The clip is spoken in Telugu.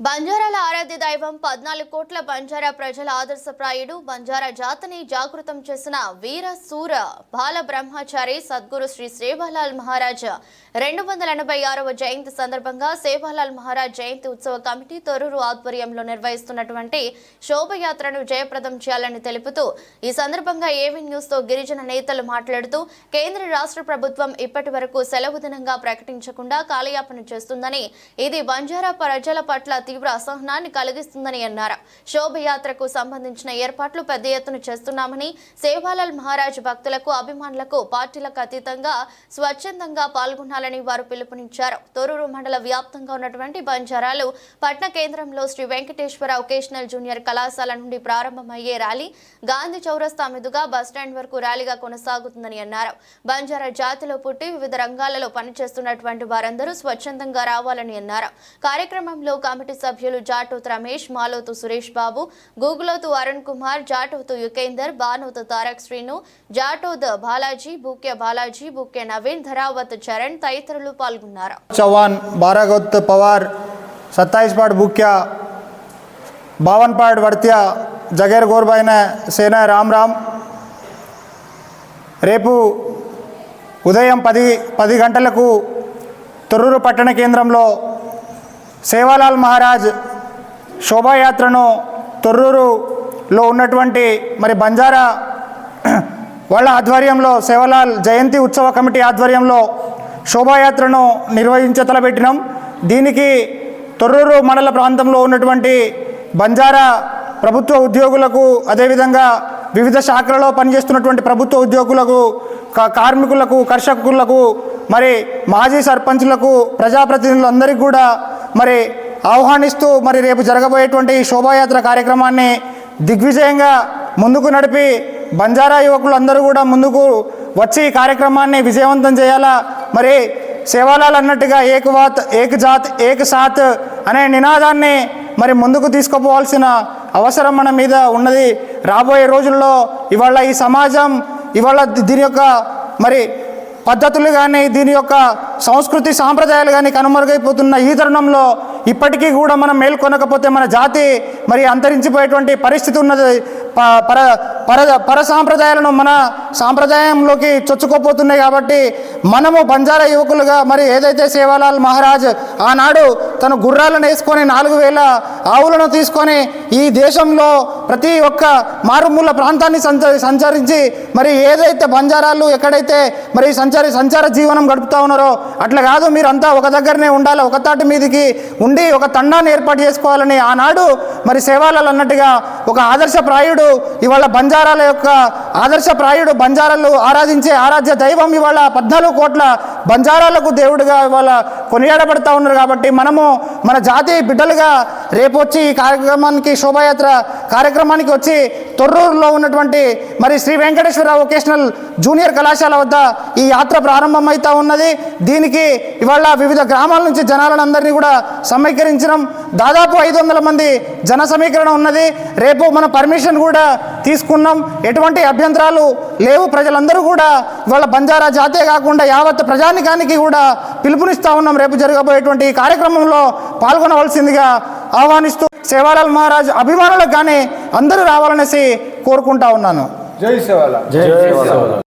బంజారాల ఆరాధ్య దైవం పద్నాలుగు కోట్ల బంజారా ప్రజల ఆదర్శప్రాయుడు బంజారా జాతిని జాగృతం చేసిన వీర సూర బాల బ్రహ్మచారి సద్గురు శ్రీ సేవాలాల్ మహారాజ్. రెండు వందల ఎనభై ఆరవ జయంతి సందర్భంగా సేవాలాల్ మహారాజ్ జయంతి ఉత్సవ కమిటీ తొర్రూరు ఆధ్వర్యంలో నిర్వహిస్తున్నటువంటి శోభయాత్రను జయప్రదం చేయాలని తెలుపుతూ ఈ సందర్భంగా ఏవీ న్యూస్తో గిరిజన నేతలు మాట్లాడుతూ కేంద్ర రాష్ట్ర ప్రభుత్వం ఇప్పటి వరకు సెలవు దినంగా ప్రకటించకుండా కాలయాపన చేస్తుందని ఇది బంజారా ప్రజల పట్ల తీవ్ర అసహనాన్ని కలిగిస్తుందని అన్నారు. శోభయాత్రకు సంబంధించిన ఏర్పాట్లు పెద్ద ఎత్తున చేస్తున్నామని సేవాలాల్ మహారాజ్ భక్తులకు అభిమానులకు పార్టీలకు అతీతంగా స్వచ్ఛందంగా పాల్గొనాలని వారు పిలుపునిచ్చారు. తొరూరు మండల వ్యాప్తంగా ఉన్నటువంటి బంజారాలు పట్న కేంద్రంలో శ్రీ వెంకటేశ్వర వొకేషనల్ జూనియర్ కళాశాల నుండి ప్రారంభమయ్యే ర్యాలీ గాంధీ చౌరస్తా మీదుగా బస్టాండ్ వరకు ర్యాలీగా కొనసాగుతుందని అన్నారు. బంజారా జాతిలో పుట్టి వివిధ రంగాలలో పనిచేస్తున్నటువంటి వారందరూ స్వచ్ఛందంగా రావాలని అన్నారు. కార్యక్రమంలో కమిటీ సభ్యులు జాటు రమేష్ మాలోతు సురేష్ బాబు గూగులోతు అరుణ్ కుమార్ జాటోతు యుకేందర్ బానోతు తారక్ శ్రీను జాటోద్ బాలాజీ బూకే బాలాజీ బూకే నవీన్ ధరావత్ చరణ్ తదితరులు పాల్గొన్నారు. చవాన్ భారగత్ పవార్ సత్తాయిస్ పాడ్ బూక్యా బావన్ పాట్ వర్త్యా జగేర్ గోర్బైన సేన రామ్ రామ్ రేపు ఉదయం పది పది గంటలకు తొర్రూరు పట్టణ కేంద్రంలో సేవాలాల్ మహారాజ్ శోభాయాత్రను తొర్రూరులో ఉన్నటువంటి మరి బంజారా వాళ్ళ ఆధ్వర్యంలో సేవలాల్ జయంతి ఉత్సవ కమిటీ ఆధ్వర్యంలో శోభాయాత్రను నిర్వహించ తలపెట్టినాం దీనికి తొర్రూరు మండల ప్రాంతంలో ఉన్నటువంటి బంజారా ప్రభుత్వ ఉద్యోగులకు అదేవిధంగా వివిధ శాఖలలో పనిచేస్తున్నటువంటి ప్రభుత్వ ఉద్యోగులకు కార్మికులకు కర్షకులకు మరి మాజీ సర్పంచులకు ప్రజాప్రతినిధులందరికీ కూడా మరి ఆహ్వానిస్తూ మరి రేపు జరగబోయేటువంటి ఈ శోభాయాత్ర కార్యక్రమాన్ని దిగ్విజయంగా ముందుకు నడిపి బంజారా యువకులు అందరూ కూడా ముందుకు వచ్చి ఈ కార్యక్రమాన్ని విజయవంతం చేయాలా? మరి సేవాలాలు అన్నట్టుగా ఏక్ వాత్ ఏక్ జాత్ ఏక్ సాత్ అనే నినాదాన్ని మరి ముందుకు తీసుకుపోవాల్సిన అవసరం మన మీద ఉన్నది. రాబోయే రోజుల్లో ఇవాళ ఈ సమాజం ఇవాళ దీని యొక్క మరి పద్ధతులు కానీ దీని యొక్క సంస్కృతి సాంప్రదాయాలు కానీ కనుమరుగైపోతున్న ఈ తరుణంలో ఇప్పటికీ కూడా మనం మేల్కొనకపోతే మన జాతి మరి అంతరించిపోయేటువంటి పరిస్థితి ఉన్నది. ప- పర పర పర సాంప్రదాయాలను మన సాంప్రదాయంలోకి చొచ్చుకోపోతున్నాయి కాబట్టి మనము బంజారా యువకులుగా మరి ఏదైతే సేవాలాల్ మహారాజ్ ఆనాడు తన గుర్రాలను వేసుకొని నాలుగు వేల ఆవులను తీసుకొని ఈ దేశంలో ప్రతి ఒక్క మారుమూల ప్రాంతాన్ని సంచ సంచరించి మరి ఏదైతే బంజారాలు ఎక్కడైతే మరి సంచారి సంచార జీవనం గడుపుతా ఉన్నారో అట్లా కాదు మీరంతా ఒక దగ్గరనే ఉండాలి ఒక తాటి మీదకి ఉండి ఒక తండాన్ని ఏర్పాటు చేసుకోవాలని ఆనాడు మరి సేవాలాల్ అన్నట్టుగా ఒక ఆదర్శప్రాయుడు ఇవాళ బంజారాల యొక్క ఆదర్శప్రాయుడు బంజారాలు ఆరాధించే ఆరాధ్య దైవం ఇవాళ పద్నాలుగు కోట్ల బంజారాలకు దేవుడిగా ఇవాళ కొనియాడబడతా ఉన్నారు కాబట్టి మనము మన జాతి బిడ్డలుగా రేపు వచ్చి ఈ కార్యక్రమానికి శోభాయాత్ర కార్యక్రమానికి వచ్చి తొర్రూరులో ఉన్నటువంటి మరి శ్రీ వెంకటేశ్వర వొకేషనల్ జూనియర్ కళాశాల వద్ద ఈ యాత్ర ప్రారంభమవుతా ఉన్నది. దీనికి ఇవాళ వివిధ గ్రామాల నుంచి జనాలను అందరినీ కూడా సమీకరించడం. దాదాపు ఐదు వందల మంది జన సమీకరణ ఉన్నది. రేపు మన పర్మిషన్ కూడా తీసుకున్నాం. ఎటువంటి అభ్యంతరాలు లేవు. ప్రజలందరూ కూడా ఇవాళ బంజారా జాతే కాకుండా యావత్ ప్రజానికానికి కూడా పిలుపునిస్తా ఉన్నాం. రేపు జరగబోయేటువంటి ఈ కార్యక్రమంలో పాల్గొనవలసిందిగా ఆహ్వానిస్తూ సేవాలాల్ మహారాజ్ అభిమానులకు కానీ అందరూ రావాలనేసి కోరుకుంటా ఉన్నాను. జై సేవాల